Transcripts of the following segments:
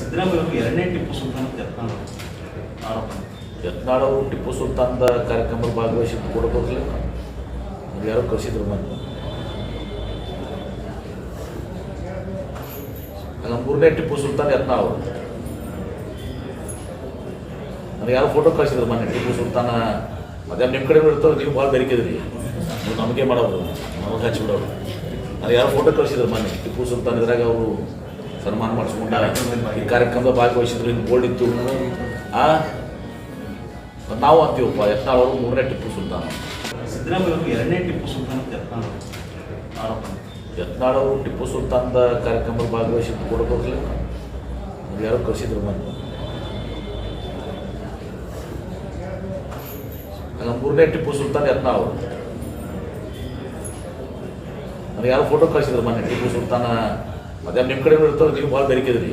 ಸಿದ್ದರಾಮಯ್ಯ ಎರಡನೇ ಟಿಪ್ಪು ಸುಲ್ತಾನ್ ಯತ್ನಾಳ್ ಆರೋಪ. ಟಿಪ್ಪು ಸುಲ್ತಾನ್ದ ಕಾರ್ಯಕ್ರಮದ ಭಾಗವಹಿಸಿ ಕೊಡಬಹುದು ಯಾರೋ ಕಳಿಸಿದ್ರು ಮನೆ ಆಗ ಮೂರನೇ ಟಿಪ್ಪು ಸುಲ್ತಾನ್ ಯತ್ನಾಳ್ ನನಗೆ ಯಾರೋ ಫೋಟೋ ಕಳಿಸಿದ್ರು ಮನೆ ಟಿಪ್ಪು ಸುಲ್ತಾನ. ಅದೇ ನಿಮ್ಮ ಕಡೆ ಇರ್ತಾವೆ ನೀವು ಭಾಳ ಬೆರಿಕಿದ್ರಿ. ನಮಗೆ ಮಾಡೋರು, ನಮಗೆ ಹಚ್ಚಿಬಿಡೋರು ನನಗೆ ಯಾರೋ ಫೋಟೋ ಕಳಿಸಿದ್ರು ಮೊನ್ನೆ, ಟಿಪ್ಪು ಸುಲ್ತಾನ್ ಇದ್ರಾಗ ಅವರು. ಸನ್ಮಾನ ಮಾಡಿಸ್ಕೊಂಡಾರ. ಈ ಕಾರ್ಯಕ್ರಮದ ಭಾಗವಹಿಸಿದ್ರು ಹಿಂಗೆ ಬೋರ್ಡ್ ಇತ್ತು. ಆ ನಾವು ಅಂತೀವಪ್ಪ ಯತ್ನಾಳ್ ಅವರು ಮೂರನೇ ಟಿಪ್ಪು ಸುಲ್ತಾನ್. ಸಿದ್ದರಾಮಯ್ಯ ಅವರು ಎರಡನೇ ಟಿಪ್ಪು ಸುಲ್ತಾನ್ ಯತ್ನಾಳ್ ಆರೋಪ. ಯತ್ನಾಳ್ ಅವರು ಟಿಪ್ಪು ಸುಲ್ತಾನ್ದ ಕಾರ್ಯಕ್ರಮದ ಭಾಗವಹಿಸಿದ್ದು ಕೊಡಬೇಕಲ್ಲ. ಯಾರು ಯಾರೋ ಕಳಿಸಿದ್ರು ನಾನು ಮೂರನೇ ಟಿಪ್ಪು ಸುಲ್ತಾನ್ ಯತ್ನಾಳ್ ಅವರು. ಯಾರು ಯಾರೋ ಫೋಟೋ ಕಳಿಸಿದ್ರು ಮೊನ್ನೆ ಟಿಪ್ಪು ಸುಲ್ತಾನ ಅದೇ ನಿಮ್ಮ ಕಡೆ ಇರ್ತಾವೆ ನೀವು ಭಾಳ ಬೆರಿಕಿದ್ರಿ.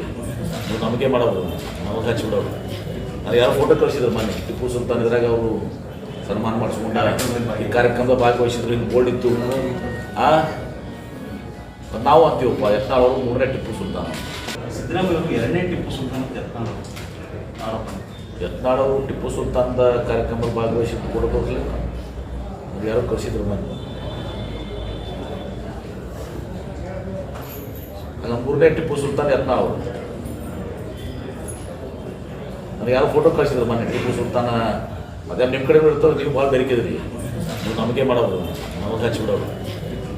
ನೀವು ನಮಗೆ ಮಾಡೋದು ನಮಗೆ ಹಚ್ಚಿಬಿಡೋರು ನಾನು ಯಾರು ಫೋಟೋ ಕಳಿಸಿದ್ರು ಮೊನ್ನೆ ಟಿಪ್ಪು ಸುಲ್ತಾನ್ ಇದ್ರಾಗ ಅವರು ಸನ್ಮಾನ ಮಾಡಿಸ್ಕೊಂಡ ಈ ಕಾರ್ಯಕ್ರಮದ ಭಾಗವಹಿಸಿದ್ರು ಹಿಂಗೆ ಬೋರ್ಡ್ ಇತ್ತು. ಆ? ನಾವು ಅಂತೀವಪ್ಪ ಯತ್ನಾಳ್ ಅವರು ಮೂರನೇ ಟಿಪ್ಪು ಸುಲ್ತಾನ್. ಸಿದ್ದರಾಮಯ್ಯ ಎರಡನೇ ಟಿಪ್ಪು ಸುಲ್ತಾನ್ ಯತ್ನಾಳ್ ಆರೋಪ ಯತ್ನಾಳ್ ಅವರು ಟಿಪ್ಪು ಸುಲ್ತಾನ್ದ ಕಾರ್ಯಕ್ರಮದ ಭಾಗವಹಿಸಿ ಕೊಡಬೇಕಲ್ಲ ಯಾರೋ ಕಳಿಸಿದ್ರು ಮೊನ್ನೆ. ಮೂರನೇ ಟಿಪ್ಪು ಸುಲ್ತಾನ್ ಯತ್ನ ಅವರು. ನನಗೆ ಯಾರು ಫೋಟೋ ಕಳಿಸಿದ್ರು ಮನೆ ಟಿಪ್ಪು ಸುಲ್ತಾನ, ಅದೇ ನಿಮ್ಮ ಕಡೆ ಇರ್ತಾರೆ ನೀವು ಭಾಳ ಬೆರಿಕಿದ್ರಿ. ನೀವು ನಮಗೆ ಮಾಡೋದು ನಮಗೆ ಹಚ್ಚಿಬಿಡೋರು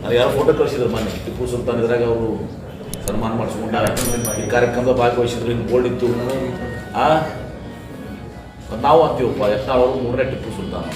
ನನಗೆ ಯಾರು ಫೋಟೋ ಕಳಿಸಿದ್ರು ಮನೆ ಟಿಪ್ಪು ಸುಲ್ತಾನ್ ಇದ್ರಾಗ ಅವರು ಸನ್ಮಾನ ಮಾಡಿಸ್ಕೊಂಡಾರ. ಈ ಕಾರ್ಯಕ್ರಮದ ಭಾಗವಹಿಸಿದ್ರು ಹಿಂಗೆ ಬೋಲ್ಡ್ ಇತ್ತು. ಆ? ನಾವು ಅಂತೀವಪ್ಪ, ಯತ್ನ ಅವರು ಮೂರನೇ ಟಿಪ್ಪು ಸುಲ್ತಾನ್.